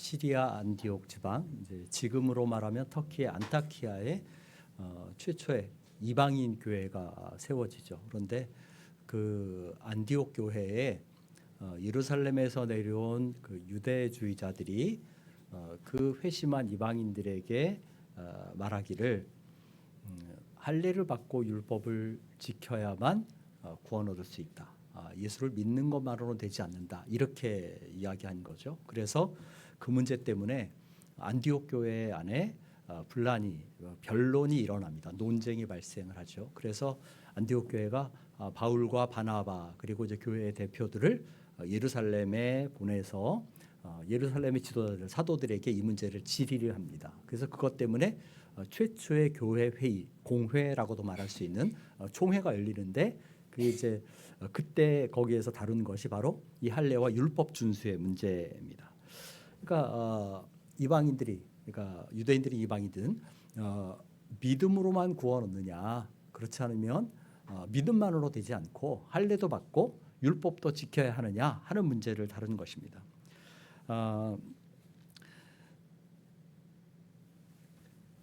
시리아 안디옥 지방 지금으로 말하면 터키의 안타키아의 어, 최초의 이방인 교회가 세워지죠. 그런데 그 안디옥 교회에 어, 예루살렘에서 내려온 그 유대주의자들이 어, 그 회심한 이방인들에게 어, 말하기를 음, 할례를 받고 율법을 지켜야만 어, 구원 얻을 수 있다. 아, 예수를 믿는 것만으로는 되지 않는다. 이렇게 이야기한 거죠. 그래서 그 문제 때문에 안디옥 교회 안에 어, 분란이 어, 변론이 일어납니다. 논쟁이 발생을 하죠. 그래서 안디옥 교회가 아, 바울과 바나바 그리고 이제 교회의 대표들을 어, 예루살렘에 보내서 어, 예루살렘의 지도자들 사도들에게 이 문제를 질의를 합니다. 그래서 그것 때문에 어, 최초의 교회 회의 공회라고도 말할 수 있는 어, 총회가 열리는데 그 이제 어, 그때 거기에서 다룬 것이 바로 이 할례와 율법 준수의 문제입니다. 그러니까 어, 이방인들이 그러니까 유대인들이 이방이든 어, 믿음으로만 구원 얻느냐 그렇지 않으면 어, 믿음만으로 되지 않고 할례도 받고 율법도 지켜야 하느냐 하는 문제를 다룬 것입니다. 어,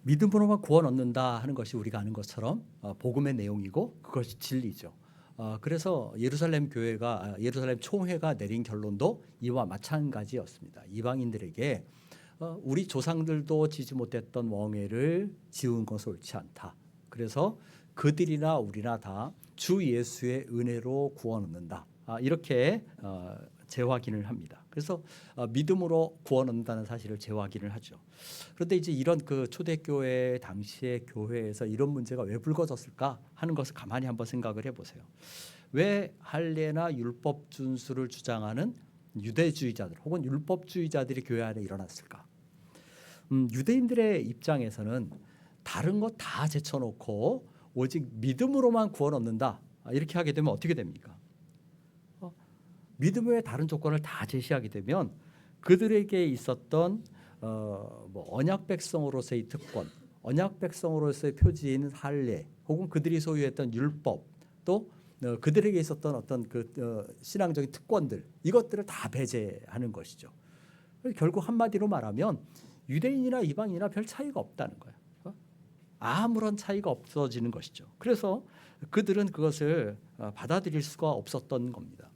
믿음으로만 구원 얻는다 하는 것이 우리가 아는 것처럼 어, 복음의 내용이고 그것이 진리죠. 어, 그래서 예루살렘 교회가 아, 예루살렘 총회가 내린 결론도 이와 마찬가지였습니다. 이방인들에게 어, 우리 조상들도 지지 못했던 왕회를 지은 것은 옳지 않다. 그래서 그들이나 우리나 다 주 예수의 은혜로 구원 얻는다. 아, 이렇게 어, 재확인을 합니다. 그래서 어, 믿음으로 구원 얻는다는 사실을 재확인을 하죠. 그런데 이제 이런 그 초대교회 당시의 교회에서 이런 문제가 왜 불거졌을까 하는 것을 가만히 한번 생각을 해보세요. 왜 할례나 율법 준수를 주장하는 유대주의자들 혹은 율법주의자들이 교회 안에 일어났을까? 음, 유대인들의 입장에서는 다른 것다 제쳐놓고 오직 믿음으로만 구원 얻는다 아, 이렇게 하게 되면 어떻게 됩니까? 어, 믿음의 다른 조건을 다 제시하게 되면 그들에게 있었던 어, 뭐 언약 백성으로서의 특권, 언약 백성으로서의 표지인 할례, 혹은 그들이 소유했던 율법, 또 어, 그들에게 있었던 어떤 그 어, 신앙적인 특권들 이것들을 다 배제하는 것이죠. 결국 한마디로 말하면 유대인이나 이방인이나 별 차이가 없다는 거예요. 어? 아무런 차이가 없어지는 것이죠. 그래서 그들은 그것을 어, 받아들일 수가 없었던 겁니다.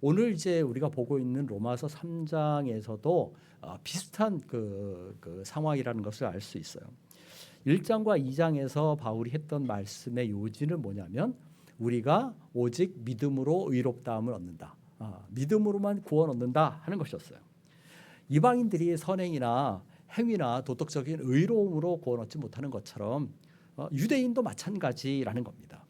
오늘 이제 우리가 보고 있는 로마서 3장에서도 어, 비슷한 그, 그 상황이라는 것을 알 수 있어요. 1장과 2장에서 바울이 했던 말씀의 요지는 뭐냐면 우리가 오직 믿음으로 의롭다함을 얻는다. 아, 믿음으로만 구원 얻는다 하는 것이었어요. 이방인들이 선행이나 행위나 도덕적인 의로움으로 구원 얻지 못하는 것처럼 어, 유대인도 마찬가지라는 겁니다.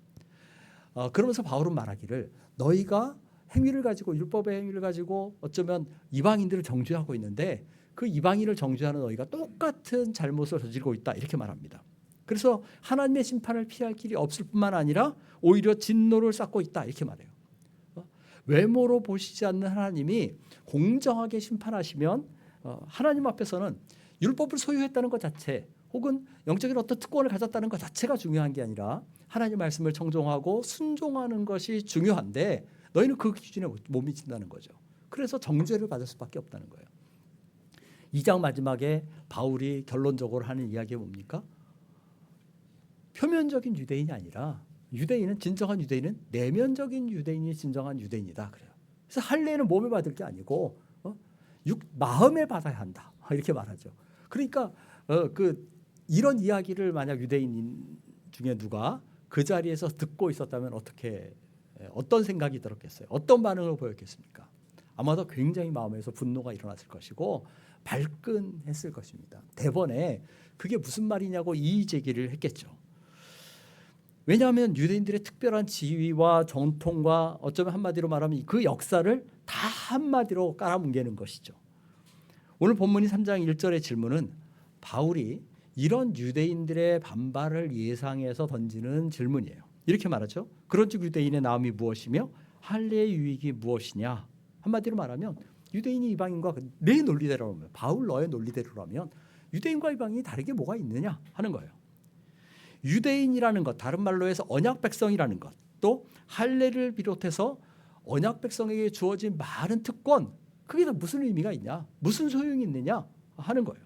어, 그러면서 바울은 말하기를 너희가 행위를 가지고 율법의 행위를 가지고 어쩌면 이방인들을 정죄하고 있는데 그 이방인을 정죄하는 너희가 똑같은 잘못을 저지르고 있다 이렇게 말합니다. 그래서 하나님의 심판을 피할 길이 없을 뿐만 아니라 오히려 진노를 쌓고 있다 이렇게 말해요. 어, 외모로 보시지 않는 하나님이 공정하게 심판하시면 어, 하나님 앞에서는 율법을 소유했다는 것 자체 혹은 영적인 어떤 특권을 가졌다는 것 자체가 중요한 게 아니라 하나님 말씀을 청종하고 순종하는 것이 중요한데 너희는 그 기준에 못 미친다는 거죠. 그래서 정죄를 받을 수밖에 없다는 거예요. 2장 마지막에 바울이 결론적으로 하는 이야기가 뭡니까? 표면적인 유대인이 아니라 유대인은 진정한 유대인은 내면적인 유대인이 진정한 유대인이다 그래요. 그래서 할례는 몸에 받을 게 아니고 어? 육 마음에 받아야 한다 이렇게 말하죠. 그러니까 어, 그 이런 이야기를 만약 유대인 중에 누가 그 자리에서 듣고 있었다면 어떻게 어떤 생각이 들었겠어요? 어떤 반응을 보였겠습니까? 아마도 굉장히 마음에서 분노가 일어났을 것이고 발끈했을 것입니다. 대번에 그게 무슨 말이냐고 이의 제기를 했겠죠. 왜냐하면 유대인들의 특별한 지위와 전통과 어쩌면 한마디로 말하면 그 역사를 다 한마디로 깔아뭉개는 것이죠. 오늘 본문이 3장 1절의 질문은 바울이 이런 유대인들의 반발을 예상해서 던지는 질문이에요. 이렇게 말하죠. 그런즉 유대인의 나음이 무엇이며 할례의 유익이 무엇이냐? 한마디로 말하면 유대인이 이방인과 내 논리대로라면 바울 너의 논리대로라면 유대인과 이방인이 다르게 뭐가 있느냐 하는 거예요. 유대인이라는 것, 다른 말로 해서 언약 백성이라는 것, 또 할례를 비롯해서 언약 백성에게 주어진 많은 특권, 그게 다 무슨 의미가 있냐? 무슨 소용이 있느냐? 하는 거예요.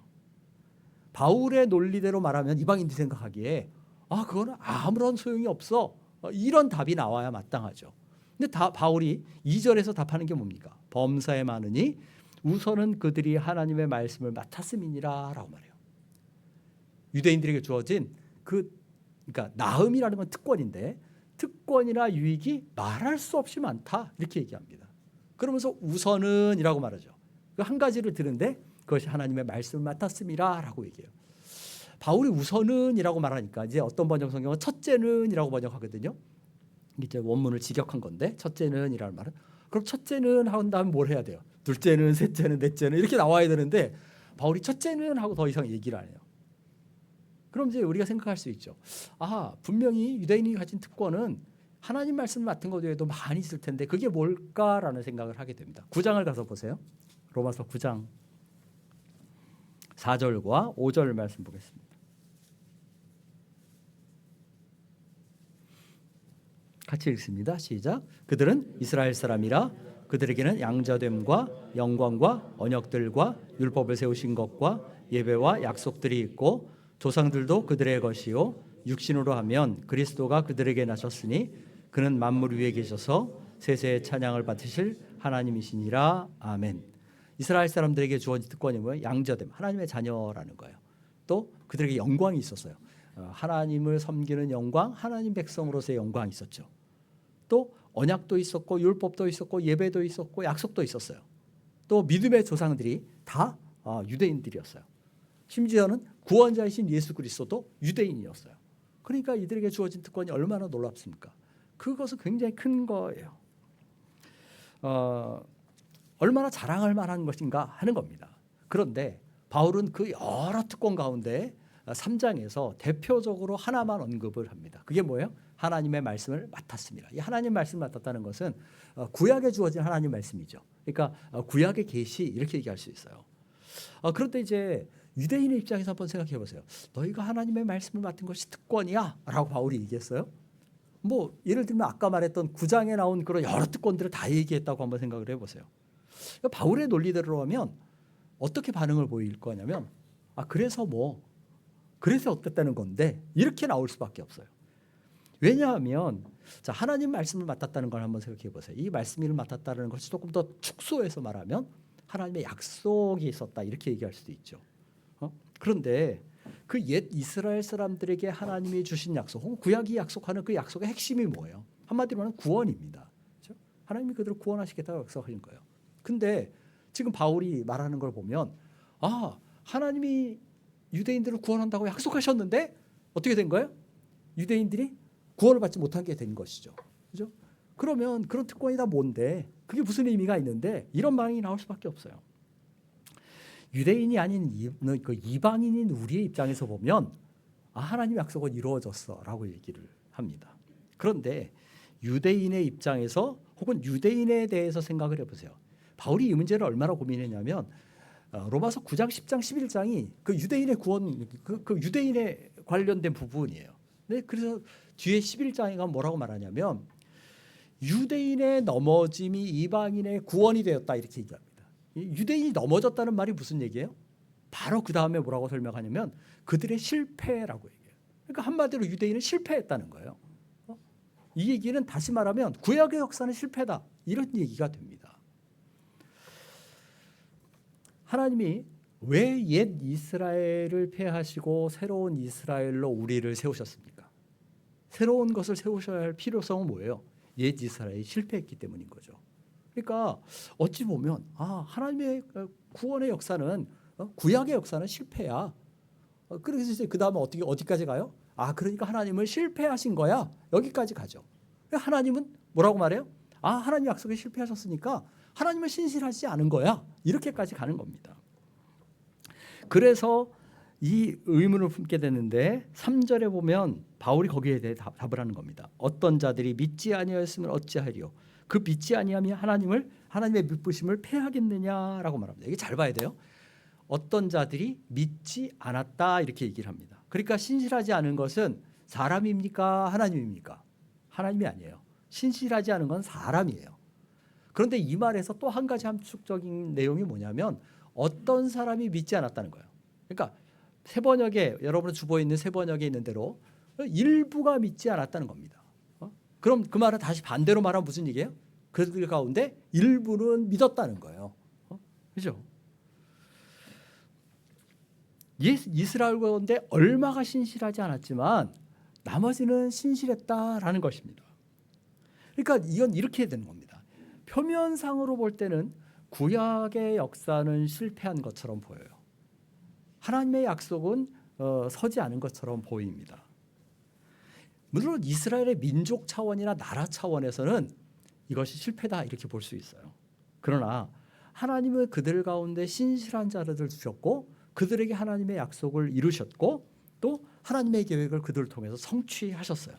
바울의 논리대로 말하면 이방인들이 생각하기에 아 그거는 아무런 소용이 없어 어, 이런 답이 나와야 마땅하죠. 근데 다 바울이 2절에서 답하는 게 뭡니까? 범사에 많으니 우선은 그들이 하나님의 말씀을 맡았음이니라라고 말해요. 유대인들에게 주어진 그 그러니까 나음이라는 건 특권인데 특권이나 유익이 말할 수 없이 많다 이렇게 얘기합니다. 그러면서 우선은이라고 말하죠. 그 한 가지를 들은데 그것이 하나님의 말씀을 맡았음이라라고 얘기해요. 바울이 우선은이라고 말하니까 이제 어떤 번역 성경은 첫째는이라고 번역하거든요. 이제 원문을 직역한 건데 첫째는이라는 말은 그럼 첫째는 한 다음 뭘 해야 돼요? 둘째는, 셋째는, 넷째는 이렇게 나와야 되는데 바울이 첫째는 하고 더 이상 얘기를 안 해요. 그럼 이제 우리가 생각할 수 있죠. 아 분명히 유대인이 가진 특권은 하나님 말씀 맡은 것 외에도 많이 있을 텐데 그게 뭘까라는 생각을 하게 됩니다. 9장을 가서 보세요. 로마서 9장 4절과 5절 말씀 보겠습니다. 같이 읽습니다. 시작. 그들은 이스라엘 사람이라 그들에게는 양자됨과 영광과 언약들과 율법을 세우신 것과 예배와 약속들이 있고 조상들도 그들의 것이요 육신으로 하면 그리스도가 그들에게 나셨으니 그는 만물 위에 계셔서 세세의 찬양을 받으실 하나님이시니라 아멘. 이스라엘 사람들에게 주어진 특권이 뭐예요? 양자됨, 하나님의 자녀라는 거예요. 또 그들에게 영광이 있었어요. 어, 하나님을 섬기는 영광, 하나님 백성으로서의 영광이 있었죠. 또 언약도 있었고 율법도 있었고 예배도 있었고 약속도 있었어요. 또 믿음의 조상들이 다 어, 유대인들이었어요. 심지어는 구원자이신 예수 그리스도도 유대인이었어요. 그러니까 이들에게 주어진 특권이 얼마나 놀랍습니까? 그것은 굉장히 큰 거예요. 어, 얼마나 자랑할 만한 것인가 하는 겁니다. 그런데 바울은 그 여러 특권 가운데 3장에서 대표적으로 하나만 언급을 합니다. 그게 뭐예요? 하나님의 말씀을 맡았습니다. 이 하나님 말씀을 맡았다는 것은 어, 구약에 주어진 하나님 말씀이죠. 그러니까 어, 구약의 계시 이렇게 얘기할 수 있어요. 어, 그런데 이제 유대인의 입장에서 한번 생각해 보세요. 너희가 하나님의 말씀을 맡은 것이 특권이야라고 바울이 얘기했어요. 뭐 예를 들면 아까 말했던 9장에 나온 그런 여러 특권들을 다 얘기했다고 한번 생각을 해 보세요. 그러니까 바울의 논리대로 하면 어떻게 반응을 보일 거냐면 아 그래서 뭐 그래서 어땠다는 건데 이렇게 나올 수밖에 없어요. 왜냐하면 자 하나님 말씀을 맡았다는 걸 한번 생각해 보세요. 이 말씀을 맡았다는 것이 조금 더 축소해서 말하면 하나님의 약속이 있었다 이렇게 얘기할 수도 있죠. 어? 그런데 그 옛 이스라엘 사람들에게 하나님이 주신 약속, 혹은 구약이 약속하는 그 약속의 핵심이 뭐예요? 한마디로 하면 구원입니다. 그렇죠? 하나님이 그들을 구원하시겠다고 약속하신 거예요. 근데 지금 바울이 말하는 걸 보면 아 하나님이 유대인들을 구원한다고 약속하셨는데 어떻게 된 거예요? 유대인들이 구원을 받지 못한 게된 것이죠. 그죠? 그러면 그런 특권이 다 뭔데? 그게 무슨 의미가 있는데 이런 반응이 나올 수밖에 없어요. 유대인이 아닌 이, 그 이방인인 우리의 입장에서 보면 아, 하나님 약속은 이루어졌어라고 얘기를 합니다. 그런데 유대인의 입장에서 혹은 유대인에 대해서 생각을 해보세요. 바울이 이 문제를 얼마나 고민했냐면 어, 로마서 9장, 10장, 11장이 그 유대인의 구원, 그, 그 유대인에 관련된 부분이에요. 네, 그래서 뒤에 11장에 가 뭐라고 말하냐면 유대인의 넘어짐이 이방인의 구원이 되었다 이렇게 얘기합니다. 유대인이 넘어졌다는 말이 무슨 얘기예요? 바로 그 다음에 뭐라고 설명하냐면 그들의 실패라고 얘기해요. 그러니까 한마디로 유대인은 실패했다는 거예요. 어? 이 얘기는 다시 말하면 구약의 역사는 실패다 이런 얘기가 됩니다. 하나님이 왜 옛 이스라엘을 폐하시고 새로운 이스라엘로 우리를 세우셨습니까? 새로운 것을 세우셔야 할 필요성은 뭐예요? 옛 이스라엘이 실패했기 때문인 거죠. 그러니까 어찌 보면 아 하나님의 구원의 역사는 어? 구약의 역사는 실패야. 어, 그래서 이제 그 다음에 어떻게 어디까지 가요? 아 그러니까 하나님은 실패하신 거야. 여기까지 가죠. 하나님은 뭐라고 말해요? 아 하나님 약속에 실패하셨으니까 하나님은 신실하지 않은 거야. 이렇게까지 가는 겁니다. 그래서 이 의문을 품게 되는데 3절에 보면 바울이 거기에 대해 답 을 하는 겁니다. 어떤 자들이 믿지 아니하였으면 어찌하리요? 그 믿지 아니하면 하나님을 하나님의 믿부심을 패하겠느냐라고 말합니다. 이게 잘 봐야 돼요. 어떤 자들이 믿지 않았다 이렇게 얘기를 합니다. 그러니까 신실하지 않은 것은 사람입니까? 하나님입니까? 하나님이 아니에요. 신실하지 않은 건 사람이에요. 그런데 이 말에서 또 한 가지 함축적인 내용이 뭐냐면 어떤 사람이 믿지 않았다는 거예요. 그러니까 세 번역에 여러분 주보에 있는 세 번역에 있는 대로 일부가 믿지 않았다는 겁니다. 어? 그럼 그 말은 다시 반대로 말하면 무슨 얘기예요? 그들 가운데 일부는 믿었다는 거예요. 어? 그죠? 예- 이스라엘 가운데 얼마가 신실하지 않았지만 나머지는 신실했다라는 것입니다. 그러니까 이건 이렇게 되는 겁니다. 표면상으로 볼 때는 구약의 역사는 실패한 것처럼 보여요. 하나님의 약속은 어, 서지 않은 것처럼 보입니다. 물론 이스라엘의 민족 차원이나 나라 차원에서는 이것이 실패다 이렇게 볼 수 있어요. 그러나 하나님은 그들 가운데 신실한 자들을 두셨고 그들에게 하나님의 약속을 이루셨고 또 하나님의 계획을 그들을 통해서 성취하셨어요.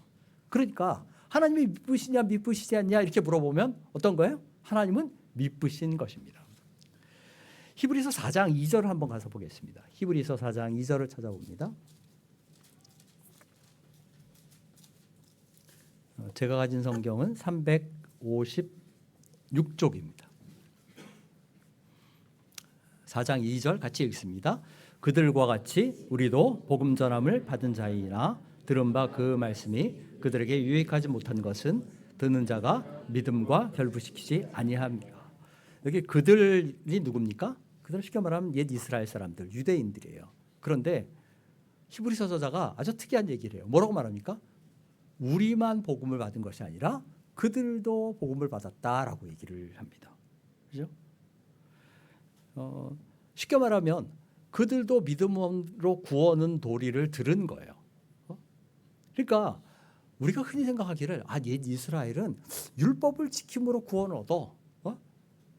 그러니까 하나님이 믿으시냐 믿으시지 않냐 이렇게 물어보면 어떤 거예요? 하나님은 믿으신 것입니다. 히브리서 4장 2절을 한번 가서 보겠습니다. 히브리서 4장 2절을 찾아봅니다. 어, 제가 가진 성경은 356쪽입니다. 4장 2절 같이 읽습니다. 그들과 같이 우리도 복음 전함을 받은 자이나 들은 바 그 말씀이 그들에게 유익하지 못한 것은 듣는 자가 믿음과 결부시키지 아니함이라. 여기 그들이 누굽니까? 그들 쉽게 말하면 옛 이스라엘 사람들, 유대인들이에요. 그런데 히브리서 저자가 아주 특이한 얘기를 해요. 뭐라고 말합니까? 우리만 복음을 받은 것이 아니라 그들도 복음을 받았다라고 얘기를 합니다. 그죠? 어, 쉽게 말하면 그들도 믿음으로 구원은 도리를 들은 거예요. 어? 그러니까 우리가 흔히 생각하기를 아, 옛 이스라엘은 율법을 지킴으로 구원 얻어.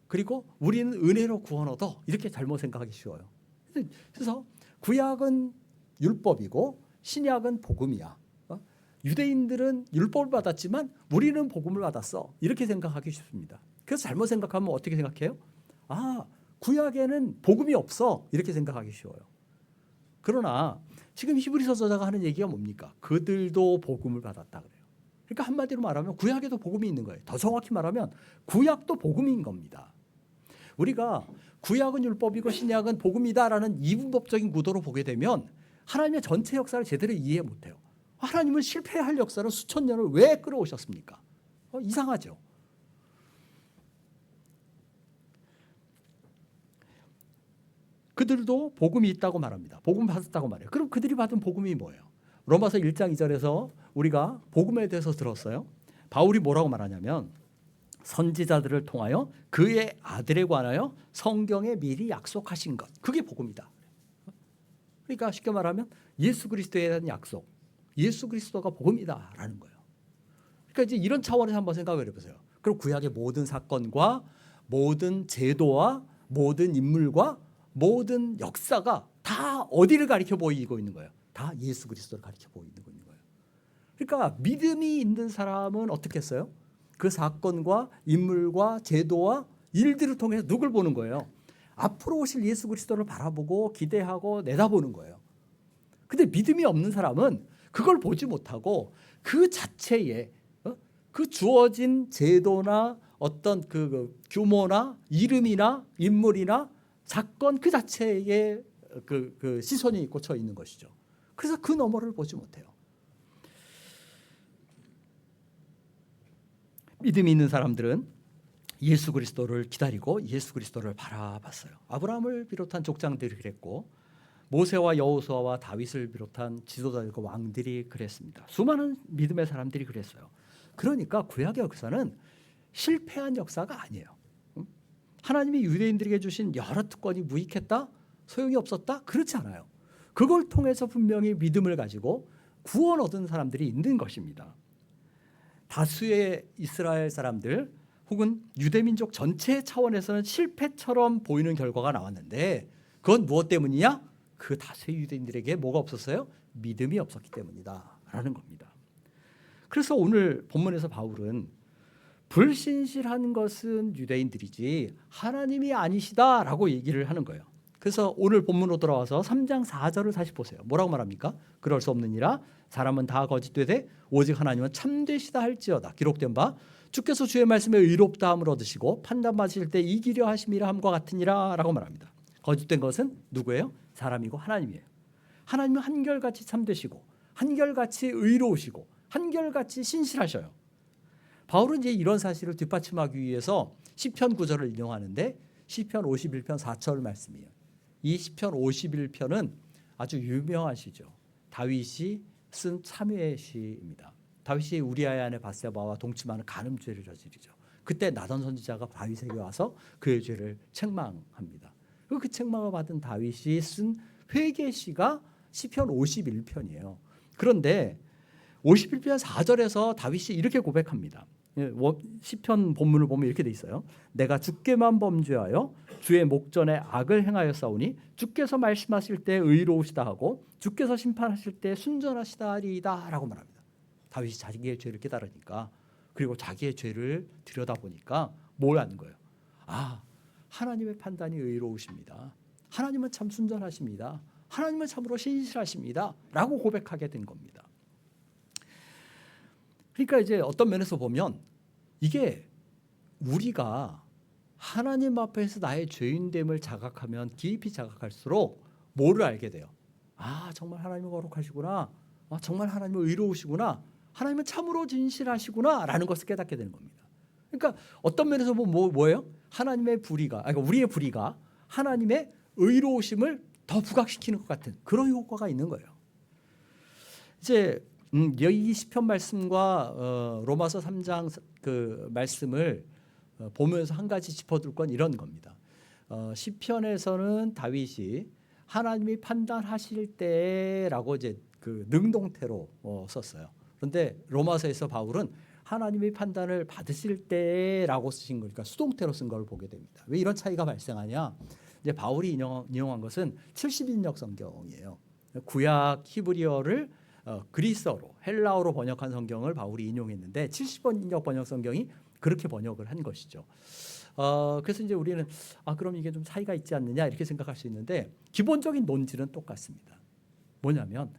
어? 그리고 우리는 은혜로 구원 얻어. 이렇게 잘못 생각하기 쉬워요. 그래서 구약은 율법이고 신약은 복음이야. 어? 유대인들은 율법을 받았지만 우리는 복음을 받았어. 이렇게 생각하기 쉽습니다. 그래서 잘못 생각하면 어떻게 생각해요? 아, 구약에는 복음이 없어. 이렇게 생각하기 쉬워요. 그러나 지금 히브리서 저자가 하는 얘기가 뭡니까? 그들도 복음을 받았다 그래요. 그러니까 한마디로 말하면 구약에도 복음이 있는 거예요. 더 정확히 말하면 구약도 복음인 겁니다. 우리가 구약은 율법이고 신약은 복음이다라는 이분법적인 구도로 보게 되면 하나님의 전체 역사를 제대로 이해 못해요. 하나님은 실패할 역사를 수천 년을 왜 끌어오셨습니까? 어, 이상하죠. 그들도 복음이 있다고 말합니다. 복음 받았다고 말해요. 그럼 그들이 받은 복음이 뭐예요? 로마서 1장 2절에서 우리가 복음에 대해서 들었어요. 바울이 뭐라고 말하냐면 선지자들을 통하여 그의 아들에 관하여 성경에 미리 약속하신 것. 그게 복음이다. 그러니까 쉽게 말하면 예수 그리스도에 대한 약속. 예수 그리스도가 복음이다라는 거예요. 그러니까 이제 이런 차원에서 한번 생각을 해 보세요. 그럼 구약의 모든 사건과 모든 제도와 모든 인물과 모든 역사가 다 어디를 가리켜 보이고 있는 거예요? 다 예수 그리스도를 가리켜 보이는 거예요. 그러니까 믿음이 있는 사람은 어떻게 했어요? 그 사건과 인물과 제도와 일들을 통해서 누굴 보는 거예요? 앞으로 오실 예수 그리스도를 바라보고 기대하고 내다보는 거예요. 근데 믿음이 없는 사람은 그걸 보지 못하고 그 자체에 어? 그 주어진 제도나 어떤 그, 그 규모나 이름이나 인물이나 사건 그 자체에 그, 그 시선이 꽂혀 있는 것이죠. 그래서 그 너머를 보지 못해요. 믿음이 있는 사람들은 예수 그리스도를 기다리고 예수 그리스도를 바라봤어요. 아브라함을 비롯한 족장들이 그랬고 모세와 여호수아와 다윗을 비롯한 지도자들과 왕들이 그랬습니다. 수많은 믿음의 사람들이 그랬어요. 그러니까 구약의 역사는 실패한 역사가 아니에요. 하나님이 유대인들에게 주신 여러 특권이 무익했다? 소용이 없었다? 그렇지 않아요. 그걸 통해서 분명히 믿음을 가지고 구원 얻은 사람들이 있는 것입니다. 다수의 이스라엘 사람들 혹은 유대민족 전체 차원에서는 실패처럼 보이는 결과가 나왔는데 그건 무엇 때문이냐? 그 다수의 유대인들에게 뭐가 없었어요? 믿음이 없었기 때문이다라는 겁니다. 그래서 오늘 본문에서 바울은 불신실한 것은 유대인들이지 하나님이 아니시다라고 얘기를 하는 거예요. 그래서 오늘 본문으로 돌아와서 3장 4절을 다시 보세요. 뭐라고 말합니까? 그럴 수 없느니라 사람은 다 거짓되되 오직 하나님은 참되시다 할지어다 기록된 바 주께서 주의 말씀에 의롭다함을 얻으시고 판단받으실 때 이기려 하심이라 함과 같으니라라고 말합니다. 거짓된 것은 누구예요? 사람이고 하나님이에요. 하나님은 한결같이 참되시고 한결같이 의로우시고 한결같이 신실하셔요. 바울은 이제 이런 사실을 뒷받침하기 위해서 시편 9절을 인용하는데 시편 51편 4절 말씀이에요. 이 시편 51편은 아주 유명한 시죠. 다윗이 쓴 참회 시입니다. 다윗이 우리아의 아내 바세바와 동침하는 간음죄를 저지르죠. 그때 나단 선지자가 다윗에게 와서 그의 죄를 책망합니다. 그 책망을 받은 다윗이 쓴 회개 시가 시편 51편이에요. 그런데 51편 4절에서 다윗이 이렇게 고백합니다. 예, 워- 시편 본문을 보면 이렇게 돼 있어요. 내가 주께만 범죄하여 주의 목전에 악을 행하였사오니 주께서 말씀하실 때 의로우시다 하고 주께서 심판하실 때 순전하시다 하리이다라고 말합니다. 다윗이 자기의 죄를 깨달으니까 그리고 자기의 죄를 들여다보니까 뭘 아는 거예요? 아 하나님의 판단이 의로우십니다. 하나님은 참 순전하십니다. 하나님은 참으로 신실하십니다.라고 고백하게 된 겁니다. 그러니까 이제 어떤 면에서 보면 이게 우리가 하나님 앞에서 나의 죄인됨을 자각하면 깊이 자각할수록 뭐를 알게 돼요. 아 정말 하나님은 거룩하시구나. 아 정말 하나님은 의로우시구나. 하나님은 참으로 진실하시구나라는 것을 깨닫게 되는 겁니다. 그러니까 어떤 면에서 보면 뭐, 뭐예요? 하나님의 불의가, 아니, 그러니까 우리의 불의가 하나님의 의로우심을 더 부각시키는 것 같은 그런 효과가 있는 거예요. 이제 음, 이 시편 말씀과 어, 로마서 3장 그 말씀을 어, 보면서 한 가지 짚어둘 건 이런 겁니다. 어, 시편에서는 다윗이 하나님이 판단하실 때라고 이제 그 능동태로 어, 썼어요. 그런데 로마서에서 바울은 하나님이 판단을 받으실 때라고 쓰신 거니까 수동태로 쓴 걸 보게 됩니다. 왜 이런 차이가 발생하냐? 이제 바울이 인용, 인용한 것은 70인역 성경이에요. 구약 히브리어를 어, 그리스어로 헬라어로 번역한 성경을 바울이 인용했는데 70번역 번역 성경이 그렇게 번역을 한 것이죠. 어, 그래서 이제 우리는 아 그럼 이게 좀 차이가 있지 않느냐 이렇게 생각할 수 있는데 기본적인 논지는 똑같습니다. 뭐냐면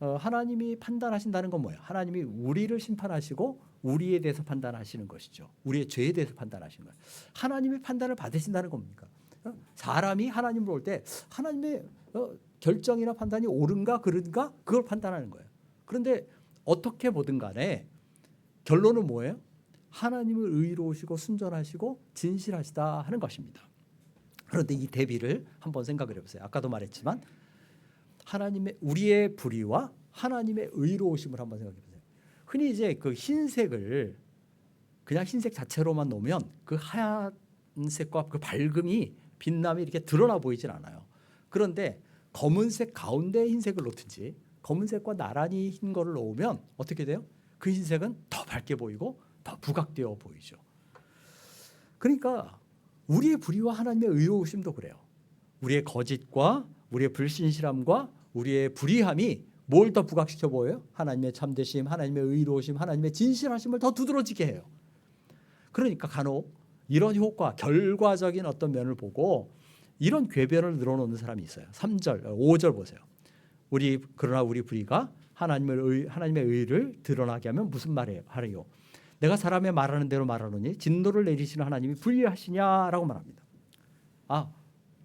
어, 하나님이 판단하신다는 건 뭐예요? 하나님이 우리를 심판하시고 우리에 대해서 판단하시는 것이죠. 우리의 죄에 대해서 판단하시는 거예요. 하나님의 판단을 받으신다는 겁니까? 어? 사람이 하나님으로 올때 하나님의 어, 결정이나 판단이 옳은가 그른가 그걸 판단하는 거예요. 그런데 어떻게 보든 간에 결론은 뭐예요? 하나님을 의로우시고 순전하시고 진실하시다 하는 것입니다. 그런데 이 대비를 한번 생각을 해보세요. 아까도 말했지만 하나님의 우리의 불의와 하나님의 의로우심을 한번 생각해 보세요. 흔히 이제 그 흰색을 그냥 흰색 자체로만 놓으면 그 하얀색과 그 밝음이 빛남이 이렇게 드러나 보이질 않아요. 그런데 검은색 가운데 흰색을 놓든지 검은색과 나란히 흰 거를 놓으면 어떻게 돼요? 그 흰색은 더 밝게 보이고 더 부각되어 보이죠. 그러니까 우리의 불의와 하나님의 의로우심도 그래요. 우리의 거짓과 우리의 불신실함과 우리의 불의함이 뭘 더 부각시켜 보여요? 하나님의 참되심, 하나님의 의로우심, 하나님의 진실하심을 더 두드러지게 해요. 그러니까 간혹 이런 효과, 결과적인 어떤 면을 보고 이런 궤변을 늘어놓는 사람이 있어요. 3절, 5절 보세요. 우리 그러나 우리 불의가 하나님의 의, 하나님의 의를 드러나게 하면 무슨 말이에요? 하래요. 내가 사람의 말하는 대로 말하노니 진노를 내리시는 하나님이 불의하시냐라고 말합니다. 아,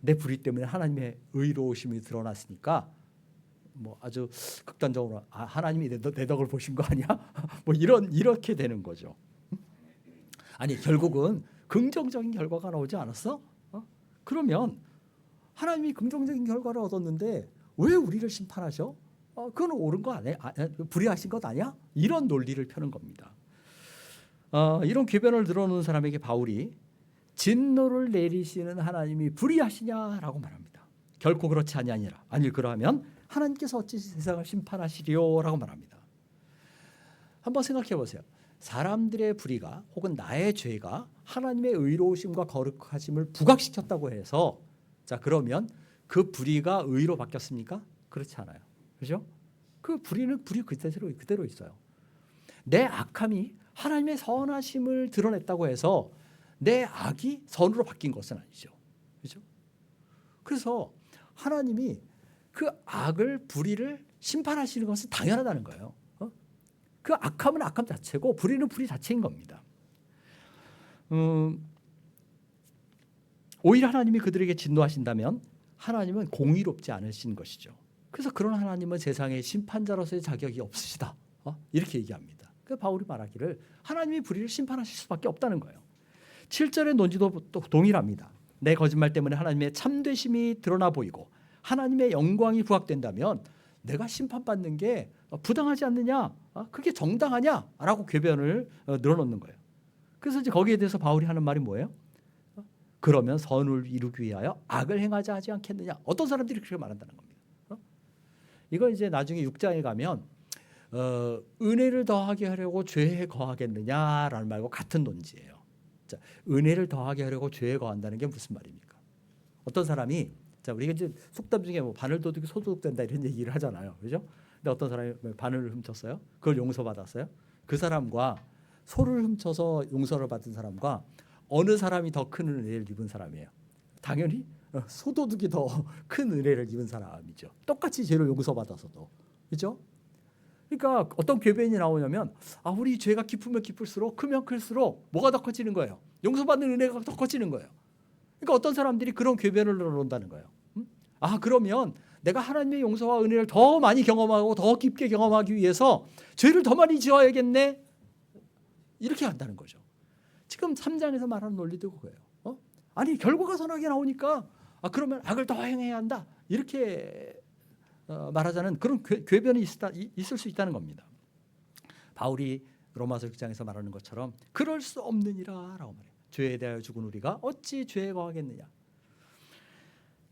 내 불의 때문에 하나님의 의로우심이 드러났으니까 뭐 아주 극단적으로 아, 하나님이 내, 내 덕을 보신 거 아니야? 뭐 이런 이렇게 되는 거죠. 아니 결국은 긍정적인 결과가 나오지 않았어? 어? 그러면 하나님이 긍정적인 결과를 얻었는데 왜 우리를 심판하셔? 어, 그건 옳은 거 아니야? 아, 불의하신 것 아니야? 이런 논리를 펴는 겁니다. 어, 이런 궤변을 들어놓는 사람에게 바울이 진노를 내리시는 하나님이 불의하시냐라고 말합니다. 결코 그렇지 아니하니라. 아니 그러하면 하나님께서 어찌 세상을 심판하시리요라고 말합니다. 한번 생각해 보세요. 사람들의 불의가 혹은 나의 죄가 하나님의 의로우심과 거룩하심을 부각시켰다고 해서 자 그러면 그 불의가 의로 바뀌었습니까? 그렇지 않아요. 그죠? 그 불의는 불의 그대로 그대로 있어요. 내 악함이 하나님의 선하심을 드러냈다고 해서 내 악이 선으로 바뀐 것은 아니죠. 그죠? 그래서 하나님이 그 악을 불의를 심판하시는 것은 당연하다는 거예요. 어? 그 악함은 악함 자체고 불의는 불의 자체인 겁니다. 음, 오히려 하나님이 그들에게 진노하신다면 하나님은 공의롭지 않으신 것이죠. 그래서 그런 하나님은 세상의 심판자로서의 자격이 없으시다. 어? 이렇게 얘기합니다. 그 바울이 말하기를 하나님이 불의를 심판하실 수밖에 없다는 거예요. 7절의 논지도 또 동일합니다. 내 거짓말 때문에 하나님의 참되심이 드러나 보이고 하나님의 영광이 부각된다면 내가 심판받는 게 부당하지 않느냐? 어? 그게 정당하냐?라고 궤변을 어, 늘어놓는 거예요. 그래서 이제 거기에 대해서 바울이 하는 말이 뭐예요? 어? 그러면 선을 이루기 위하여 악을 행하지 하지 않겠느냐? 어떤 사람들이 그렇게 말한다는 겁니다. 어? 이거 이제 나중에 6장에 가면 어, 은혜를 더하게 하려고 죄에 거하겠느냐라는 말과 같은 논지예요. 자, 은혜를 더하게 하려고 죄에 거한다는 게 무슨 말입니까? 어떤 사람이 자 우리가 이제 속담 중에 뭐 바늘 도둑이 소도둑된다 이런 얘기를 하잖아요, 그죠? 근데 어떤 사람이 바늘을 훔쳤어요? 그걸 용서받았어요? 그 사람과 소를 훔쳐서 용서를 받은 사람과 어느 사람이 더 큰 은혜를 입은 사람이에요? 당연히 어, 소도둑이 더 큰 은혜를 입은 사람이죠. 똑같이 죄를 용서받아서도 그죠? 그러니까 어떤 궤변이 나오냐면 아 우리 죄가 깊으면 깊을수록 크면 클수록 뭐가 더 커지는 거예요. 용서받는 은혜가 더 커지는 거예요. 그러니까 어떤 사람들이 그런 궤변을 넣는다는 거예요. 음? 아 그러면 내가 하나님의 용서와 은혜를 더 많이 경험하고 더 깊게 경험하기 위해서 죄를 더 많이 지어야겠네. 이렇게 한다는 거죠. 지금 3장에서 말하는 논리도 그거예요. 어? 아니 결과가 선하게 나오니까 아 그러면 악을 더 행해야 한다. 이렇게 어, 말하자는 그런 궤, 궤변이 있다, 있을 수 있다는 겁니다. 바울이 로마서 6장에서 말하는 것처럼 그럴 수 없느니라라고 말해요. 죄에 대하여 죽은 우리가 어찌 죄에 거하겠느냐.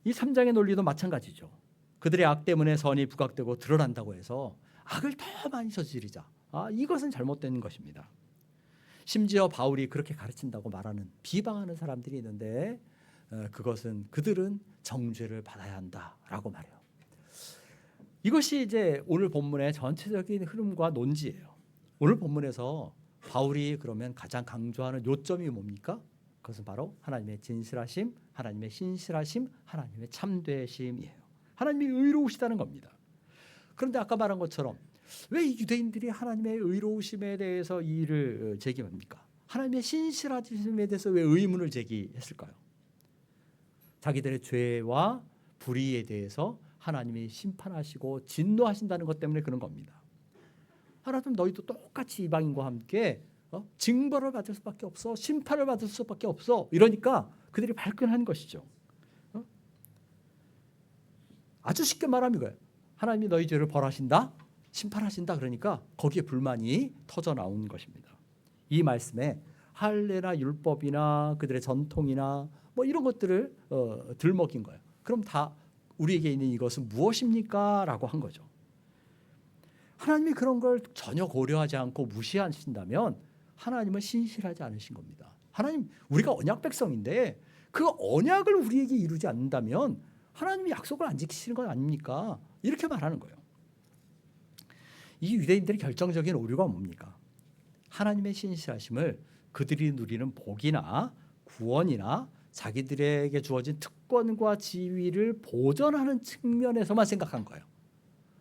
이 3장의 논리도 마찬가지죠. 그들의 악 때문에 선이 부각되고 드러난다고 해서 악을 더 많이 저지르자. 아, 이것은 잘못된 것입니다. 심지어 바울이 그렇게 가르친다고 말하는 비방하는 사람들이 있는데 어, 그것은 그들은 정죄를 받아야 한다라고 말해요. 이것이 이제 오늘 본문의 전체적인 흐름과 논지예요. 오늘 본문에서 바울이 그러면 가장 강조하는 요점이 뭡니까? 그것은 바로 하나님의 진실하심, 하나님의 신실하심, 하나님의 참되심이에요. 하나님이 의로우시다는 겁니다. 그런데 아까 말한 것처럼 왜 유대인들이 하나님의 의로우심에 대해서 이 일을 제기합니까? 하나님의 신실하심에 대해서 왜 의문을 제기했을까요? 자기들의 죄와 불의에 대해서 하나님이 심판하시고 진노하신다는 것 때문에 그런 겁니다. 하나님 너희도 똑같이 이방인과 함께 어? 징벌을 받을 수밖에 없어 심판을 받을 수밖에 없어 이러니까 그들이 발끈한 것이죠. 어? 아주 쉽게 말하면 이거예요. 하나님이 너희 죄를 벌하신다, 심판하신다 그러니까 거기에 불만이 터져 나온 것입니다. 이 말씀에 할례나 율법이나 그들의 전통이나 뭐 이런 것들을 어, 들먹인 거예요. 그럼 다 우리에게 있는 이것은 무엇입니까?라고 한 거죠. 하나님이 그런 걸 전혀 고려하지 않고 무시하신다면 하나님은 신실하지 않으신 겁니다. 하나님 우리가 언약 백성인데 그 언약을 우리에게 이루지 않는다면 하나님이 약속을 안 지키시는 건 아닙니까? 이렇게 말하는 거예요. 이 유대인들의 결정적인 오류가 뭡니까? 하나님의 신실하심을 그들이 누리는 복이나 구원이나 자기들에게 주어진 특권과 지위를 보전하는 측면에서만 생각한 거예요.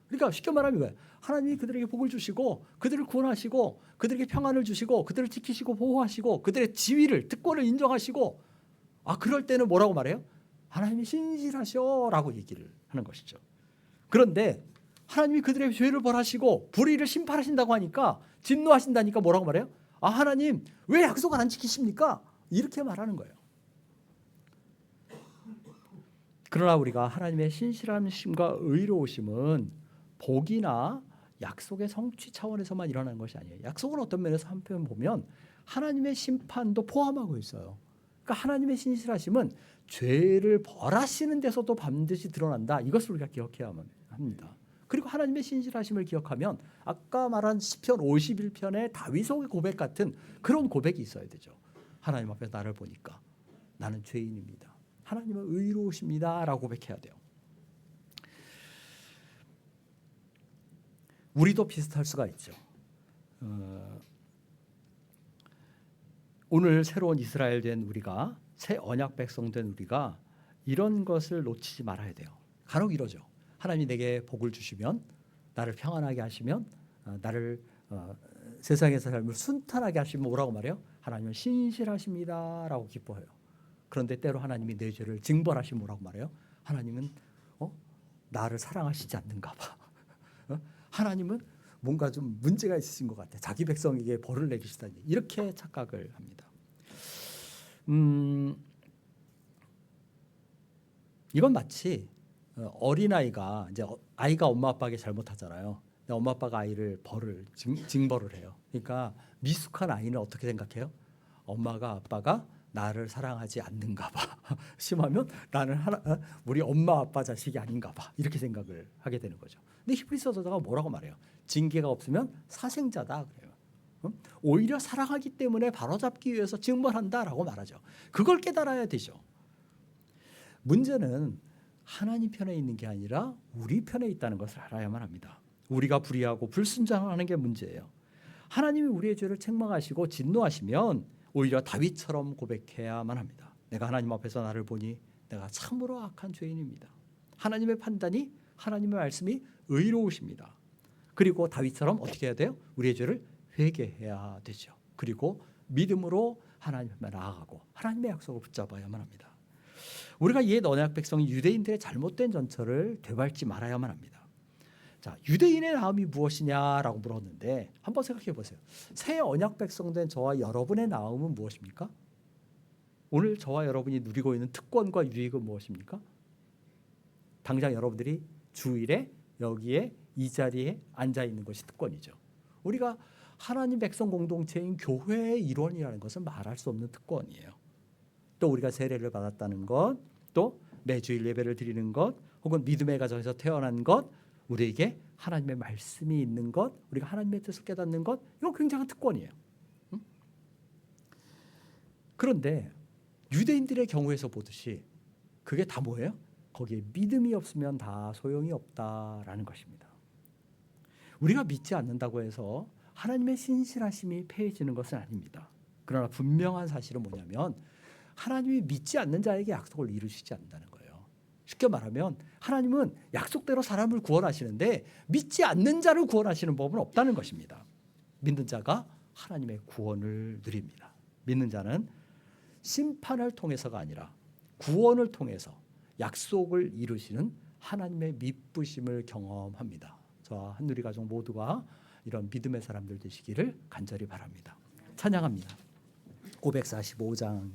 그러니까 쉽게 말하면 왜 하나님이 그들에게 복을 주시고 그들을 구원하시고 그들에게 평안을 주시고 그들을 지키시고 보호하시고 그들의 지위를 특권을 인정하시고 아 그럴 때는 뭐라고 말해요? 하나님이 신실하셔라고 얘기를 하는 것이죠. 그런데 하나님이 그들의 죄를 벌하시고 불의를 심판하신다고 하니까 진노하신다니까 뭐라고 말해요? 아 하나님 왜 약속을 안 지키십니까? 이렇게 말하는 거예요. 그러나 우리가 하나님의 신실함과 의로우심은 복이나 약속의 성취 차원에서만 일어나는 것이 아니에요. 약속은 어떤 면에서 한편 보면 하나님의 심판도 포함하고 있어요. 그러니까 하나님의 신실하심은 죄를 벌하시는 데서도 반드시 드러난다. 이것을 우리가 기억해야 합니다. 그리고 하나님의 신실하심을 기억하면 아까 말한 시편 51편의 다윗의 고백 같은 그런 고백이 있어야 되죠. 하나님 앞에 나를 보니까 나는 죄인입니다. 하나님은 의로우십니다라고 고백해야 돼요. 우리도 비슷할 수가 있죠. 어, 오늘 새로운 이스라엘 된 우리가 새 언약 백성 된 우리가 이런 것을 놓치지 말아야 돼요. 간혹 이러죠. 하나님이 내게 복을 주시면 나를 평안하게 하시면 어, 나를 어, 세상에서 삶을 순탄하게 하시면 뭐라고 말해요? 하나님은 신실하십니다라고 기뻐해요. 그런데 때로 하나님이 내 죄를 징벌하시면 뭐라고 말해요? 하나님은 어? 나를 사랑하시지 않는가 봐. 어? 하나님은 뭔가 좀 문제가 있으신 것 같아. 자기 백성에게 벌을 내리시다니 이렇게 착각을 합니다. 음, 이건 마치 어린 아이가 이제 어- 아이가 엄마 아빠에게 잘못하잖아요. 엄마 아빠가 아이를 벌을 징, 징벌을 해요. 그러니까 미숙한 아이는 어떻게 생각해요? 엄마가 아빠가 나를 사랑하지 않는가 봐. 심하면 나는 하나, 어? 우리 엄마 아빠 자식이 아닌가 봐. 이렇게 생각을 하게 되는 거죠. 근데 히브리서 저자가 뭐라고 말해요? 징계가 없으면 사생자다 그래요. 어? 오히려 사랑하기 때문에 바로잡기 위해서 징벌한다라고 말하죠. 그걸 깨달아야 되죠. 문제는 하나님 편에 있는 게 아니라 우리 편에 있다는 것을 알아야만 합니다. 우리가 불의하고 불순종하는 게 문제예요. 하나님이 우리의 죄를 책망하시고 진노하시면 오히려 다윗처럼 고백해야만 합니다. 내가 하나님 앞에서 나를 보니 내가 참으로 악한 죄인입니다. 하나님의 판단이 하나님의 말씀이 의로우십니다. 그리고 다윗처럼 어떻게 해야 돼요? 우리의 죄를 회개해야 되죠. 그리고 믿음으로 하나님 앞에 나아가고 하나님의 약속을 붙잡아야만 합니다. 우리가 옛 언약 백성이 유대인들의 잘못된 전철을 되밟지 말아야만 합니다. 자, 유대인의 나음이 무엇이냐라고 물었는데 한번 생각해 보세요. 새 언약 백성된 저와 여러분의 나음은 무엇입니까? 오늘 저와 여러분이 누리고 있는 특권과 유익은 무엇입니까? 당장 여러분들이 주일에 여기에 이 자리에 앉아 있는 것이 특권이죠. 우리가 하나님 백성 공동체인 교회의 일원이라는 것은 말할 수 없는 특권이에요. 또 우리가 세례를 받았다는 것, 또 매주일 예배를 드리는 것, 혹은 믿음의 가정에서 태어난 것, 우리에게 하나님의 말씀이 있는 것, 우리가 하나님의 뜻을 깨닫는 것, 이건 굉장한 특권이에요. 응? 그런데 유대인들의 경우에서 보듯이 그게 다 뭐예요? 거기에 믿음이 없으면 다 소용이 없다라는 것입니다. 우리가 믿지 않는다고 해서 하나님의 신실하심이 패해지는 것은 아닙니다. 그러나 분명한 사실은 뭐냐면 하나님이 믿지 않는 자에게 약속을 이루시지 않는다는 거예요. 쉽게 말하면 하나님은 약속대로 사람을 구원하시는데 믿지 않는 자를 구원하시는 법은 없다는 것입니다. 믿는 자가 하나님의 구원을 누립니다. 믿는 자는 심판을 통해서가 아니라 구원을 통해서 약속을 이루시는 하나님의 미쁘심을 경험합니다. 저와 한누리 가족 모두가 이런 믿음의 사람들 되시기를 간절히 바랍니다. 찬양합니다. 545장